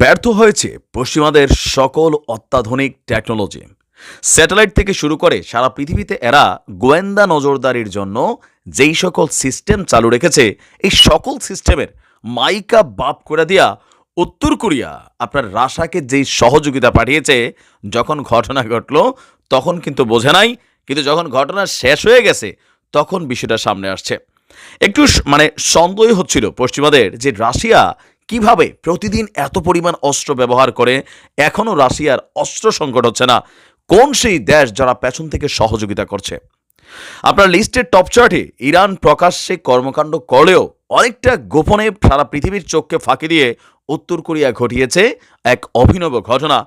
ব্যর্থ হয়েছে পশ্চিমাদের সকল অত্যাধুনিক টেকনোলজি। স্যাটেলাইট থেকে শুরু করে সারা পৃথিবীতে এরা গোয়েন্দা নজরদারির জন্য যেই সকল সিস্টেম চালু রেখেছে, এই সকল সিস্টেমের মাইকা বাপ করে দিয়া উত্তর কোরিয়া আপনার রাশাকে যেই সহযোগিতা পাঠিয়েছে, যখন ঘটনা ঘটলো, তখন কিন্তু বোঝে নাই, কিন্তু যখন ঘটনা শেষ হয়ে গেছে, তখন বিষয়টা সামনে আসছে। একটু মানে সন্দেহ হচ্ছিল পশ্চিমাদের যে রাশিয়া কীভাবে প্রতিদিন এত পরিমাণ অস্ত্র ব্যবহার করে এখনও রাশিয়ার অস্ত্র সংকট হচ্ছে না? কোন সেই দেশ যারা পেছন থেকে সহযোগিতা করছে? আপনার লিস্টের টপ চার্টে ইরান প্রকাশ্যে কর্মকাণ্ড করলেও অনেকটা গোপনে সারা পৃথিবীর চোখকে ফাঁকি দিয়ে উত্তর কোরিয়া ঘটিয়েছে এক অভিনব ঘটনা।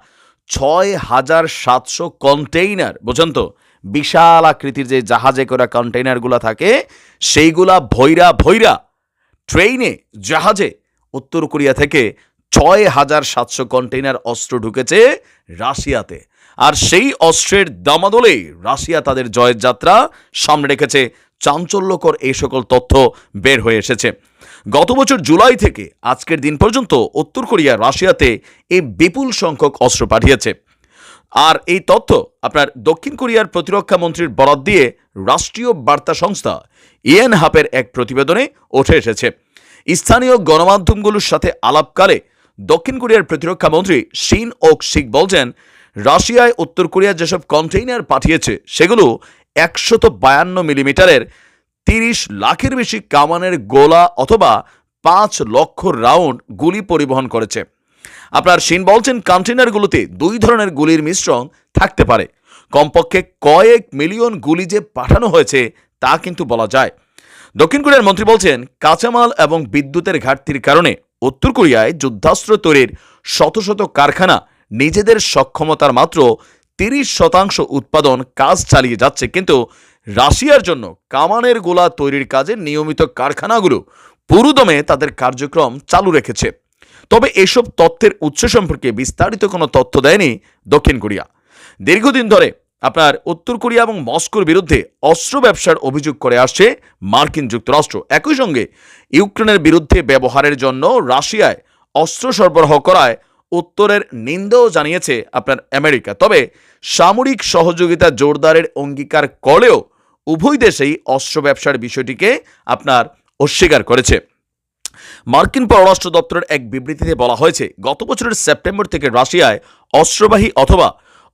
ছয় হাজার সাতশো কন্টেইনার বোঝেন তো? বিশাল আকৃতির যে জাহাজে করা কন্টেইনারগুলো থাকে, সেইগুলা ভৈরা ভৈরা। ট্রেইনে জাহাজে উত্তর কোরিয়া থেকে ছয় হাজার সাতশো কন্টেইনার অস্ত্র ঢুকেছে রাশিয়াতে। আর সেই অস্ত্রের দামাদলেই রাশিয়া তাদের জয়ের যাত্রা সামনে রেখেছে। চাঞ্চল্যকর এই সকল তথ্য বের হয়ে এসেছে। গত বছর জুলাই থেকে আজকের দিন পর্যন্ত উত্তর কোরিয়া রাশিয়াতে এই বিপুল সংখ্যক অস্ত্র পাঠিয়েছে। আর এই তথ্য আপনার দক্ষিণ কোরিয়ার প্রতিরক্ষা মন্ত্রীর বরাদ দিয়ে রাষ্ট্রীয় বার্তা সংস্থা ইএন হাপের এক প্রতিবেদনে উঠে এসেছে। স্থানীয় গণমাধ্যমগুলোর সাথে আলাপকালে দক্ষিণ কোরিয়ার প্রতিরক্ষা মন্ত্রী শিন ওক শিক বলছেন, রাশিয়ায় উত্তর কোরিয়া যেসব কন্টেইনার পাঠিয়েছে সেগুলো একশত বায়ান্ন মিলিমিটারের তিরিশ লাখের বেশি কামানের গোলা অথবা পাঁচ লক্ষ রাউন্ড গুলি পরিবহন করেছে। আপনার শিন বলছেন কন্টেনারগুলোতে দুই ধরনের গুলির মিশ্রণ থাকতে পারে। কমপক্ষে কয়েক মিলিয়ন গুলি যে পাঠানো হয়েছে তা কিন্তু বলা যায়। দক্ষিণ কোরিয়ার মন্ত্রী বলছেন, কাঁচামাল এবং বিদ্যুতের ঘাটতির কারণে উত্তর কোরিয়ায় যুদ্ধাস্ত্র তৈরির শত শত কারখানা নিজেদের সক্ষমতার মাত্র তিরিশ শতাংশ উৎপাদন কাজ চালিয়ে যাচ্ছে। কিন্তু রাশিয়ার জন্য কামানের গোলা তৈরির কাজে নিয়মিত কারখানাগুলো পুরুদমে তাদের কার্যক্রম চালু রেখেছে। তবে এসব তথ্যের উৎস সম্পর্কে বিস্তারিত কোনো তথ্য দেয়নি দক্ষিণ কোরিয়া। দীর্ঘদিন ধরে আপনার উত্তর কোরিয়া এবং মস্কোর বিরুদ্ধে অস্ত্র ব্যবসার অভিযোগ করে আসছে মার্কিন যুক্তরাষ্ট্র। একই সঙ্গে ইউক্রেনের বিরুদ্ধে ব্যবহারের জন্য রাশিয়ায় অস্ত্র সরবরাহ করায় উত্তরের নিন্দাও জানিয়েছে আপনার আমেরিকা। তবে সামরিক সহযোগিতা জোরদারের অঙ্গীকার করলেও উভয় দেশেই অস্ত্র ব্যবসার বিষয়টিকে আপনার অস্বীকার করেছে। মার্কিন পররাষ্ট্র দপ্তরের এক বিবৃতিতে বলা হয়েছে, গত বছরের সেপ্টেম্বর থেকে রাশিয়ায় অস্ত্রবাহী অথবা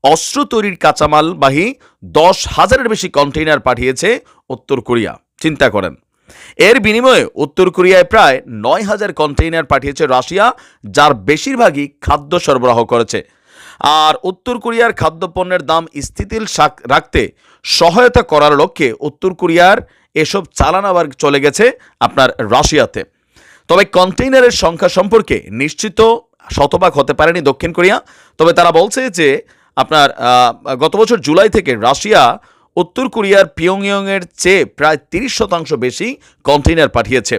অস্ত্র তৈরির কাঁচামালবাহী দশ হাজারের বেশি কন্টেইনার পাঠিয়েছে উত্তর কোরিয়া। চিন্তা করেন। এর বিনিময়ে উত্তর কোরিয়ায় প্রায় নয় হাজার কন্টেইনার পাঠিয়েছে রাশিয়া, যার বেশিরভাগই খাদ্য সরবরাহ করেছে। আর উত্তর কোরিয়ার খাদ্যপণ্যের দাম স্থিতিল রাখতে সহায়তা করার লক্ষ্যে উত্তর কোরিয়ার এসব চালান আবার চলে গেছে আপনার রাশিয়াতে। তবে কন্টেইনারের সংখ্যা সম্পর্কে নিশ্চিত শতভাগ হতে পারেনি দক্ষিণ কোরিয়া। তবে তারা বলছে যে আপনার গত বছর জুলাই থেকে রাশিয়া উত্তর কোরিয়ার পিয়ংইয়ংয়ের চেয়ে প্রায় তিরিশ শতাংশ বেশি কন্টেইনার পাঠিয়েছে।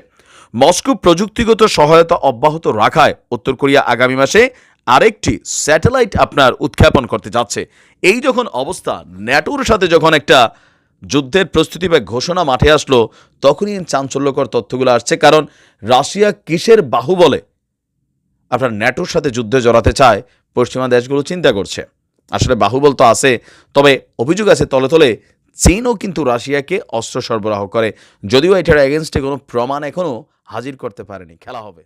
মস্কো প্রযুক্তিগত সহায়তা অব্যাহত রাখায় উত্তর কোরিয়া আগামী মাসে আরেকটি স্যাটেলাইট আপনার উৎক্ষেপণ করতে যাচ্ছে। এই যখন অবস্থা, ন্যাটোর সাথে যখন একটা যুদ্ধের প্রস্তুতি বা ঘোষণা মাঠে আসলো, তখনই চাঞ্চল্যকর তথ্যগুলো আসছে। কারণ রাশিয়া কিসের বাহুবলে আপনার ন্যাটোর সাথে যুদ্ধে জড়াতে চায়, পশ্চিমা দেশগুলো চিন্তা করছে। আসলে বাহুবল তো আছে, তবে অভিযোগ আছে তলে তলে চীনও কিন্তু রাশিয়াকে অস্ত্র সরবরাহ করে, যদিও এটার এগেনস্টে কোনো প্রমাণ এখনও হাজির করতে পারেনি, খেলা হবে।